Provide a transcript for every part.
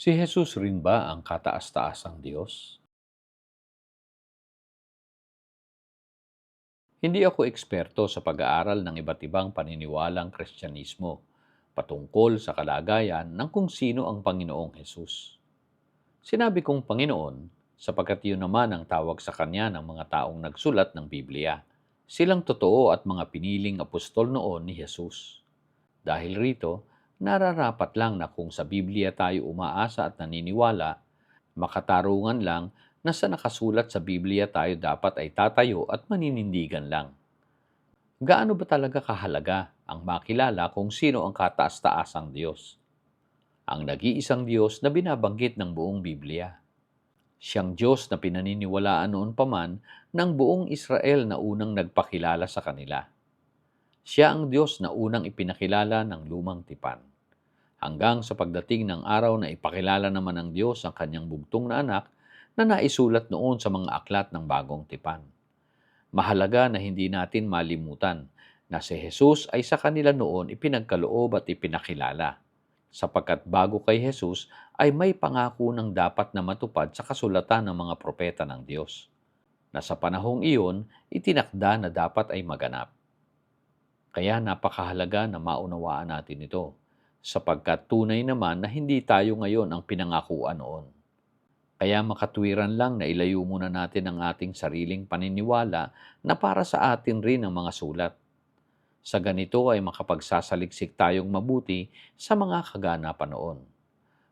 Si Jesus rin ba ang kataas-taasang Diyos? Hindi ako eksperto sa pag-aaral ng iba't ibang paniniwalang Kristyanismo patungkol sa kalagayan ng kung sino ang Panginoong Jesus. Sinabi kong Panginoon sapagkat yun naman ang tawag sa Kanya ng mga taong nagsulat ng Biblia. Silang totoo at mga piniling apostol noon ni Jesus. Dahil rito, nararapat lang na kung sa Biblia tayo umaasa at naniniwala, makatarungan lang na sa nakasulat sa Biblia tayo dapat ay tatayo at maninindigan lang. Gaano ba talaga kahalaga ang makilala kung sino ang kataas-taasang Diyos? Ang nag-iisang Diyos na binabanggit ng buong Biblia. Siyang Diyos na pinaniniwalaan noon pa man ng buong Israel na unang nagpakilala sa kanila. Siya ang Diyos na unang ipinakilala ng lumang tipan. Hanggang sa pagdating ng araw na ipakilala naman ng Diyos ang kanyang bugtong na anak na naisulat noon sa mga aklat ng bagong tipan. Mahalaga na hindi natin malimutan na si Jesus ay sa kanila noon ipinagkaloob at ipinakilala sapagkat bago kay Jesus ay may pangako ng dapat na matupad sa kasulatan ng mga propeta ng Diyos na sa panahong iyon itinakda na dapat ay maganap. Kaya napakahalaga na maunawaan natin ito sapagkat tunay naman na hindi tayo ngayon ang pinangakuan noon. Kaya makatwiran lang na ilayo muna natin ang ating sariling paniniwala na para sa atin rin ang mga sulat. Sa ganito ay makapagsasaliksik tayong mabuti sa mga kaganapan noon.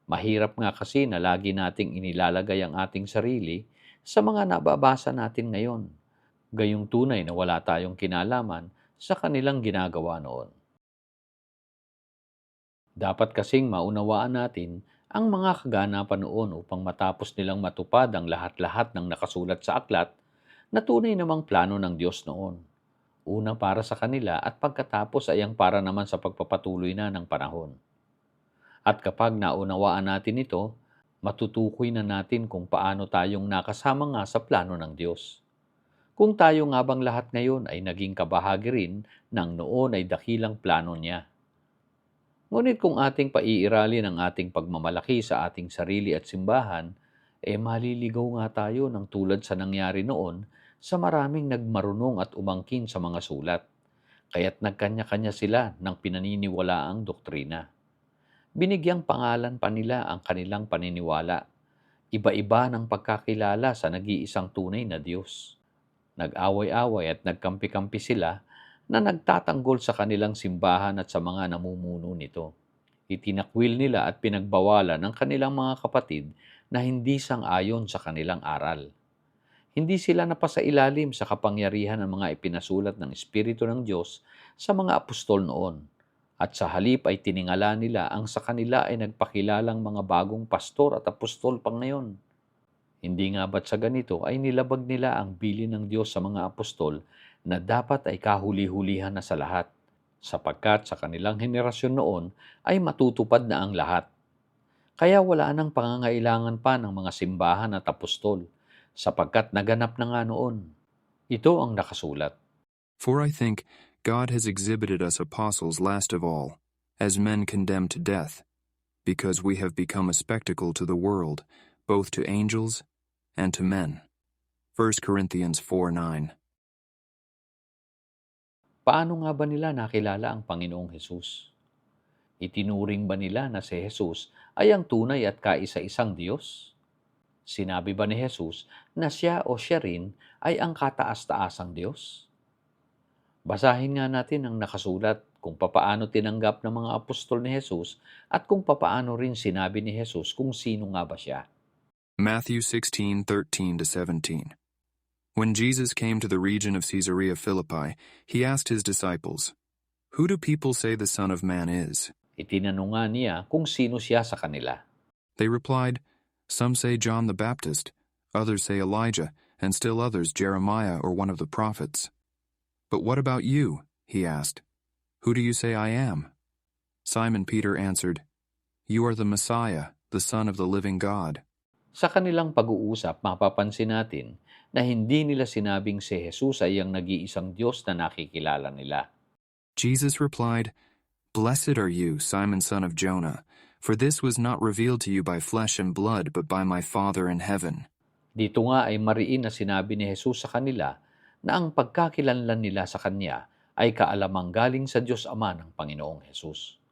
Mahirap nga kasi na lagi nating inilalagay ang ating sarili sa mga nababasa natin ngayon. Gayong tunay na wala tayong kinalaman sa kanilang ginagawa noon. Dapat kasing maunawaan natin ang mga kaganapan noon upang matapos nilang matupad ang lahat-lahat ng nakasulat sa aklat na tunay namang plano ng Diyos noon. Una para sa kanila at pagkatapos ay ang para naman sa pagpapatuloy na ng panahon. At kapag naunawaan natin ito, matutukoy na natin kung paano tayong nakasama nga sa plano ng Diyos. Kung tayo nga bang lahat ngayon ay naging kabahagi rin ng noon ay dakilang plano niya. Ngunit kung ating paiiralin ang ating pagmamalaki sa ating sarili at simbahan, eh maliligaw nga tayo ng tulad sa nangyari noon sa maraming nagmarunong at umangkin sa mga sulat, kaya't nagkanya-kanya sila ng pinaniniwalaang doktrina. Binigyang pangalan pa nila ang kanilang paniniwala. Iba-iba ng pagkakilala sa nag-iisang tunay na Diyos. Nag-away-away at nagkampi-kampi sila na nagtatanggol sa kanilang simbahan at sa mga namumuno nito. Itinakwil nila at pinagbawalan ng kanilang mga kapatid na hindi sang-ayon sa kanilang aral. Hindi sila napasailalim sa kapangyarihan ng mga ipinasulat ng Espiritu ng Diyos sa mga apostol noon. At sa halip ay tiningala nila ang sa kanila ay nagpakilalang mga bagong pastor at apostol pang ngayon. Hindi nga ba't sa ganito ay nilabag nila ang bilin ng Diyos sa mga apostol na dapat ay kahuli-hulihan na sa lahat, sapagkat sa kanilang henerasyon noon ay matutupad na ang lahat. Kaya wala nang pangangailangan pa ng mga simbahan at apostol, sapagkat naganap na nga noon. Ito ang nakasulat. For I think God has exhibited us apostles last of all, as men condemned to death, because we have become a spectacle to the world, both to angels and to men. 1 Corinthians 4 9. Paano nga ba nila nakilala ang Panginoong Hesus? Itinuring ba nila na si Jesus ay ang tunay at kaisa-isang Diyos? Sinabi ba ni Jesus na siya o siya rin ay ang kataas-taasang Diyos? Basahin nga natin ang nakasulat kung papaano tinanggap ng mga apostol ni Jesus at kung papaano rin sinabi ni Jesus kung sino nga ba siya. Matthew 16:13 to 17. When Jesus came to the region of Caesarea Philippi, he asked his disciples, "Who do people say the Son of Man is?" Niya kung sino siya sa kanila. They replied, "Some say John the Baptist, others say Elijah, and still others Jeremiah or one of the prophets." "But what about you?" he asked. "Who do you say I am?" Simon Peter answered, "You are the Messiah, the Son of the living God." Sa kanilang pag-uusap, mapapansin natin na hindi nila sinabing si Jesus ay ang nag-iisang Diyos na nakikilala nila. Jesus replied, Blessed are you, Simon son of Jonah, For this was not revealed to you by flesh and blood, but by my Father in heaven. Dito nga ay mariin na sinabi ni Jesus sa kanila na ang pagkakilanlan nila sa Kanya ay kaalamang galing sa Diyos Ama ng Panginoong Jesus.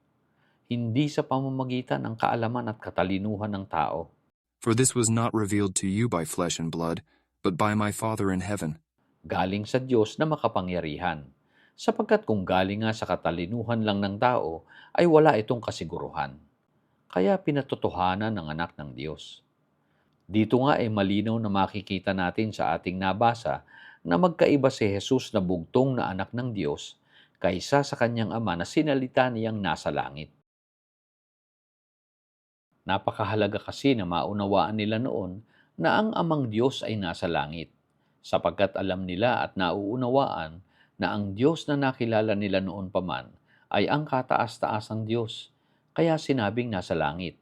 Hindi sa pamamagitan ng kaalaman at katalinuhan ng tao, For this was not revealed to you by flesh and blood, but by my Father in heaven. galing sa Diyos na makapangyarihan. Sapagkat kung galing nga sa katalinuhan lang ng tao, ay wala itong kasiguruhan. Kaya pinatotohanan ng anak ng Diyos. Dito nga ay malinaw na makikita natin sa ating nabasa na magkaiba si Jesus na bugtong na anak ng Diyos kaysa sa kanyang ama na sinalita niyang nasa langit. Napakahalaga kasi na maunawaan nila noon na ang amang Diyos ay nasa langit sapagkat alam nila at nauunawaan na ang Diyos na nakilala nila noon pa man ay ang kataas-taasang Diyos, kaya sinabing nasa langit,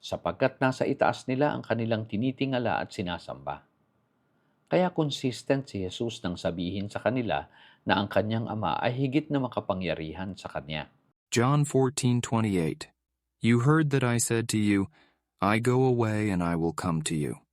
sapagkat nasa itaas nila ang kanilang tinitingala at sinasamba. Kaya consistent si Jesus nang sabihin sa kanila na ang kanyang ama ay higit na makapangyarihan sa kanya. John 14:28 You heard that I said to you, I go away and I will come to you.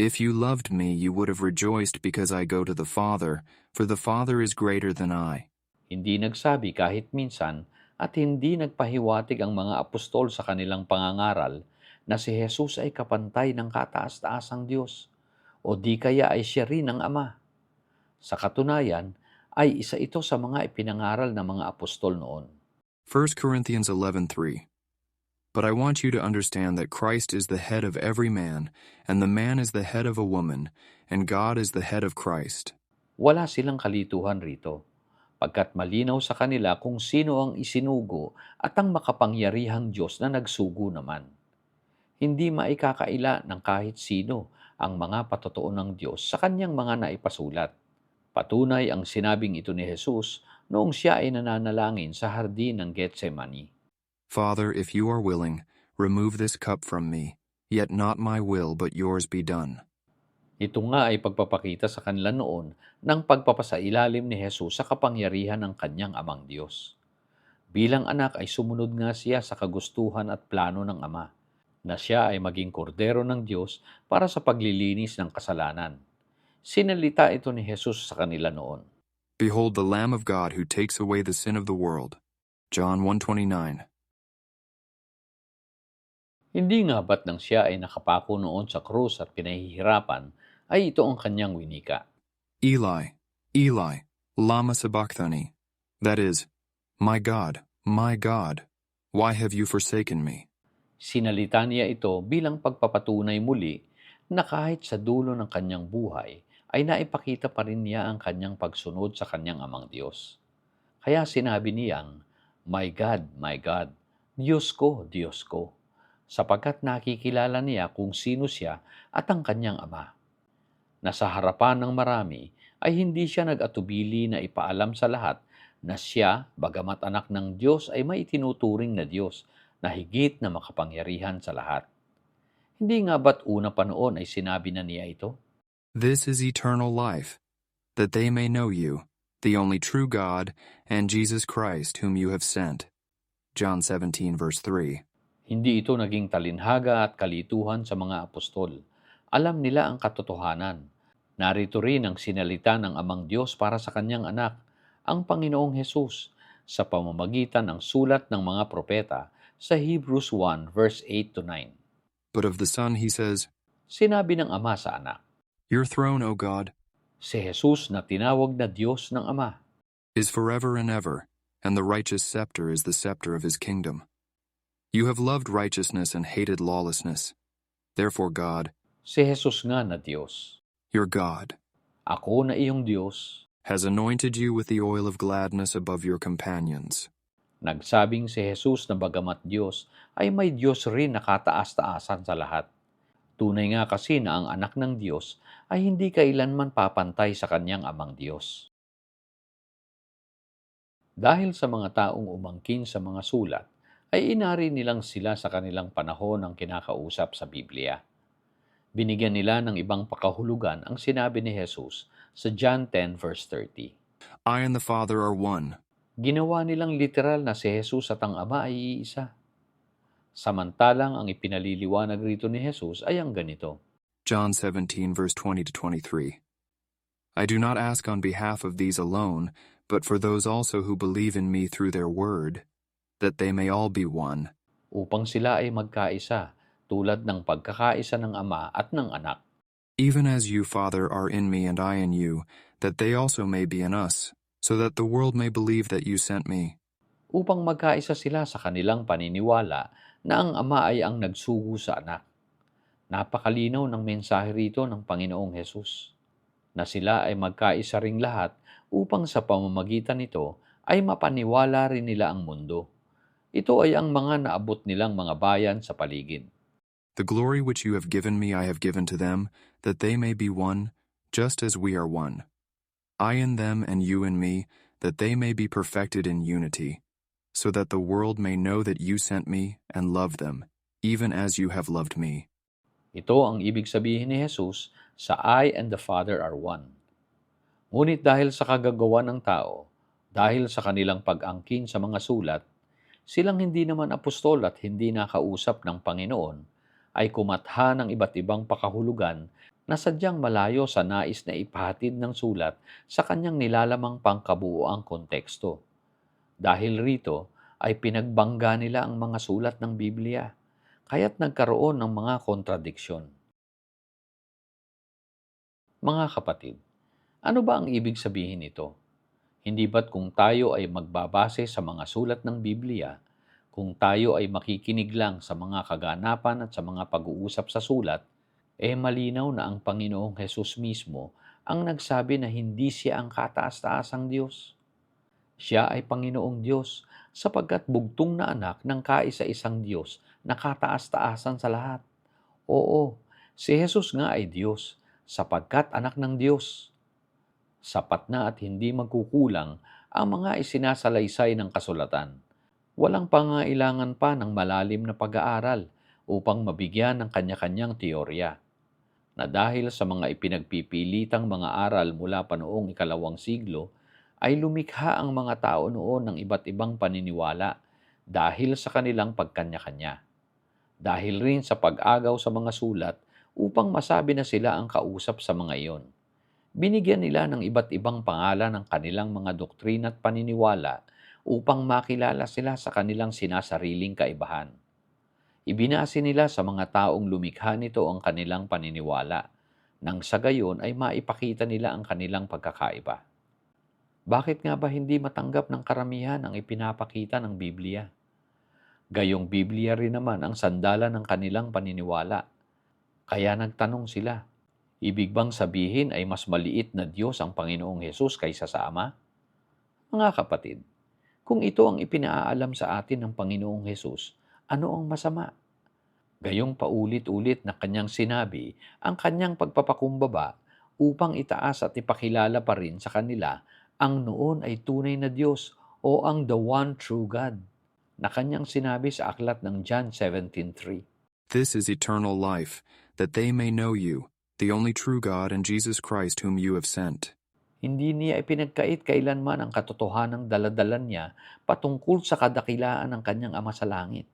If you loved me, you would have rejoiced because I go to the Father, for the Father is greater than I. Hindi nagsabi kahit minsan at hindi nagpahiwatig ang mga apostol sa kanilang pangangaral na si Jesus ay kapantay ng kataas-taasang Diyos o di kaya ay siya rin ang Ama. Sa katunayan, ay isa ito sa mga ipinangaral ng mga apostol noon. 1 Corinthians 11:3 But I want you to understand that Christ is the head of every man, and the man is the head of a woman, and God is the head of Christ. Wala silang kalituhan rito, pagkat malinaw sa kanila kung sino ang isinugo at ang makapangyarihang Diyos na nagsugo naman. Hindi maikakaila ng kahit sino ang mga patotoo ng Diyos sa kanyang mga naipasulat. Patunay ang sinabing ito ni Jesus noong siya ay nananalangin sa hardin ng Getsemani. Father, if you are willing, remove this cup from me, yet not my will, but yours be done. Ito nga ay pagpapakita sa kanila noon ng pagpapasailalim ni Jesus sa kapangyarihan ng kanyang amang Diyos. Bilang anak ay sumunod nga siya sa kagustuhan at plano ng Ama, na siya ay maging kordero ng Diyos para sa paglilinis ng kasalanan. Sinalita ito ni Jesus sa kanila noon. Behold the Lamb of God who takes away the sin of the world. John 129. Hindi nga ba't nang siya ay nakapako noon sa krus at pinahihirapan, ay ito ang kanyang winika. Eli, Eli, lama sabachthani. That is, My God, my God, why have you forsaken me? Sinalita niya ito bilang pagpapatunay muli na kahit sa dulo ng kanyang buhay ay naipakita pa rin niya ang kanyang pagsunod sa kanyang amang Diyos. Kaya sinabi niyang, My God, my God, Diyos ko, Diyos ko, sapagkat nakikilala niya kung sino siya at ang kanyang ama. Nasa harapan ng marami ay hindi siya nag-atubili na ipaalam sa lahat na siya, bagamat anak ng Diyos, ay may itinuturing na Diyos na higit na makapangyarihan sa lahat. Hindi nga ba't una pa noon ay sinabi na niya ito? This is eternal life, that they may know you, the only true God, and Jesus Christ, whom you have sent. John 17, verse 3. Hindi ito naging talinhaga at kalituhan sa mga apostol. Alam nila ang katotohanan. Narito rin ang sinalita ng amang Diyos para sa kanyang anak, ang Panginoong Hesus, sa pamamagitan ng sulat ng mga propeta sa Hebrews 1 verse 8 to 9. But of the Son he says, Sinabi ng Ama sa anak, Your throne, O God, si Jesus na tinawag na Diyos ng Ama, is forever and ever, and the righteous scepter is the scepter of his kingdom. You have loved righteousness and hated lawlessness. Therefore, God, si Jesus nga na Diyos. your God, Ako na iyong Diyos, has anointed you with the oil of gladness above your companions. Nagsabing si Jesus na bagamat Diyos ay may Diyos rin na kataas-taasan sa lahat. Tunay nga kasi na ang anak ng Diyos ay hindi kailanman papantay sa kanyang amang Diyos. Dahil sa mga taong umangkin sa mga sulat, ay inari nilang sila sa kanilang panahon ng kinakausap sa Biblia. Binigyan nila ng ibang pakahulugan ang sinabi ni Jesus sa John 10 verse 30. I and the Father are one. Ginawa nilang literal na si Jesus at ang Ama ay iisa. Samantalang ang ipinaliliwanag rito ni Jesus ay ang ganito. John 17, verse 20 to 23. I do not ask on behalf of these alone, but for those also who believe in me through their word, that they may all be one. upang sila ay magkaisa tulad ng pagkakaisa ng Ama at ng Anak. Even as you, Father, are in me and I in you, that they also may be in us, so that the world may believe that you sent me. upang magkaisa sila sa kanilang paniniwala na ang Ama ay ang nagsugo sa Anak. Napakalinaw ng mensahe rito ng Panginoong Hesus, na sila ay magkaisa ring lahat upang sa pamamagitan nito ay mapaniwala rin nila ang mundo. Ito ay ang mga naabot nilang mga bayan sa paligid. The glory which you have given me I have given to them, that they may be one, just as we are one. I in them and you in me, that they may be perfected in unity, so that the world may know that you sent me and loved them, even as you have loved me. Ito ang ibig sabihin ni Jesus sa I and the Father are one. Ngunit dahil sa kagagawa ng tao, dahil sa kanilang pag-angkin sa mga sulat, silang hindi naman apostol at hindi nakausap ng Panginoon, ay kumatha ng iba't ibang pakahulugan na sadyang malayo sa nais na ipahatid ng sulat sa kanyang nilalamang pangkabuoang konteksto. Dahil rito ay pinagbangga nila ang mga sulat ng Biblia kaya't nagkaroon ng mga kontradiksyon. Mga kapatid, ano ba ang ibig sabihin nito? Hindi ba't kung tayo ay magbabase sa mga sulat ng Biblia, kung tayo ay makikinig lang sa mga kaganapan at sa mga pag-uusap sa sulat, eh malinaw na ang Panginoong Hesus mismo ang nagsabi na hindi siya ang kataas-taasang Diyos. Siya ay Panginoong Diyos sapagkat bugtong na anak ng kaisa-isang Diyos na kataas-taasan sa lahat. Oo, si Jesus nga ay Diyos sapagkat anak ng Diyos. Sapat na at hindi magkukulang ang mga isinasalaysay ng kasulatan. Walang pangailangan pa ng malalim na pag-aaral upang mabigyan ng kanya-kanyang teorya na dahil sa mga ipinagpipilitang mga aral mula pa noong ikalawang siglo, ay lumikha ang mga tao noon ng iba't ibang paniniwala dahil sa kanilang pagkanya-kanya. Dahil rin sa pag-agaw sa mga sulat upang masabi na sila ang kausap sa mga iyon. Binigyan nila ng iba't ibang pangalan ng kanilang mga doktrina at paniniwala upang makilala sila sa kanilang sinasariling kaibahan. Ibinase nila sa mga taong lumikha nito ang kanilang paniniwala, nang sa gayon ay maipakita nila ang kanilang pagkakaiba. Bakit nga ba hindi matanggap ng karamihan ang ipinapakita ng Biblia? Gayong Biblia rin naman ang sandala ng kanilang paniniwala. Kaya nagtanong sila, ibig bang sabihin ay mas maliit na Diyos ang Panginoong Hesus kaysa sa Ama? Mga kapatid, kung ito ang ipinaalam sa atin ng Panginoong Hesus, ano ang masama? Gayong paulit-ulit na kanyang sinabi ang kanyang pagpapakumbaba upang itaas at ipakilala pa rin sa kanila ang noon ay tunay na Diyos o ang the one true God na kanyang sinabi sa aklat ng John 17.3. This is eternal life, that they may know you, the only true God, and Jesus Christ whom you have sent. Hindi niya ipinagkait kailanman ang katotohanang daladalan niya patungkol sa kadakilaan ng kanyang Ama sa langit.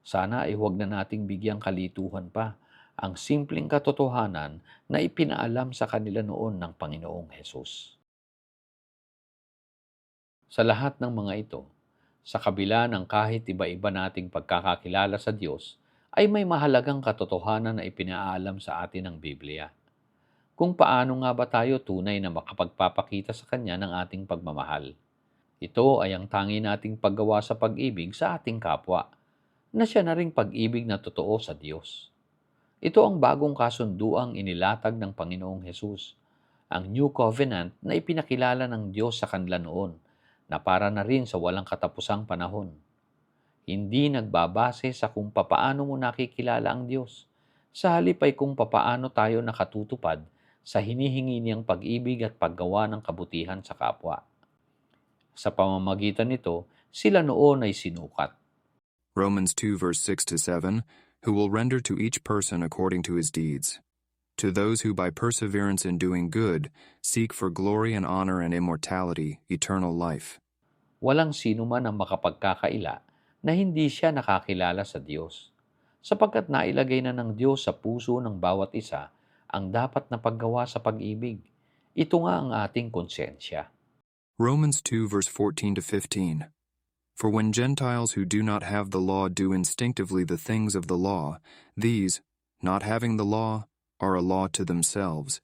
Sana ay huwag na nating bigyang kalituhan pa ang simpleng katotohanan na ipinaalam sa kanila noon ng Panginoong Hesus. Sa lahat ng mga ito, sa kabila ng kahit iba-iba nating pagkakakilala sa Diyos, ay may mahalagang katotohanan na ipinaalam sa atin ng Biblia. Kung paano nga ba tayo tunay na makapagpapakita sa Kanya ng ating pagmamahal. Ito ay ang tangi nating paggawa sa pag-ibig sa ating kapwa, na siya na ring pag-ibig na totoo sa Diyos. Ito ang bagong kasunduang inilatag ng Panginoong Hesus, ang New Covenant na ipinakilala ng Diyos sa kanila noon, na para na rin sa walang katapusang panahon. Hindi nagbabase sa kung papaano mo nakikilala ang Diyos, sa halip ay kung papaano tayo nakatutupad sa hinihingi niyang pag-ibig at paggawa ng kabutihan sa kapwa. Sa pamamagitan nito, sila noon ay sinukat. Romans 2, verse 6 to 7, who will render to each person according to his deeds. To those who by perseverance in doing good seek for glory and honor and immortality, eternal life. Walang sino man ang makapagkakaila na hindi siya nakakilala sa Diyos, sapagkat nailagay na ng Diyos sa puso ng bawat isa ang dapat na paggawa sa pag-ibig. Ito nga ang ating konsensya. Romans 2, verse 14 to 15. For when Gentiles who do not have the law do instinctively the things of the law, these, not having the law, are a law to themselves,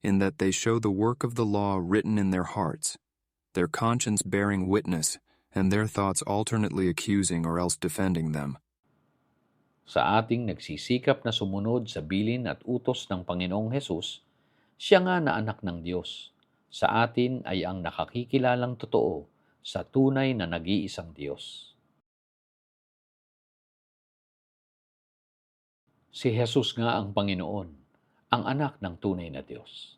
in that they show the work of the law written in their hearts, their conscience bearing witness, and their thoughts alternately accusing or else defending them. Sa ating nagsisikap na sumunod sa bilin at utos ng Panginoong Hesus, siya nga na anak ng Diyos. Sa atin ay ang nakakikilalang totoo sa tunay na nag-iisang Diyos. Si Jesus nga ang Panginoon, ang anak ng tunay na Diyos.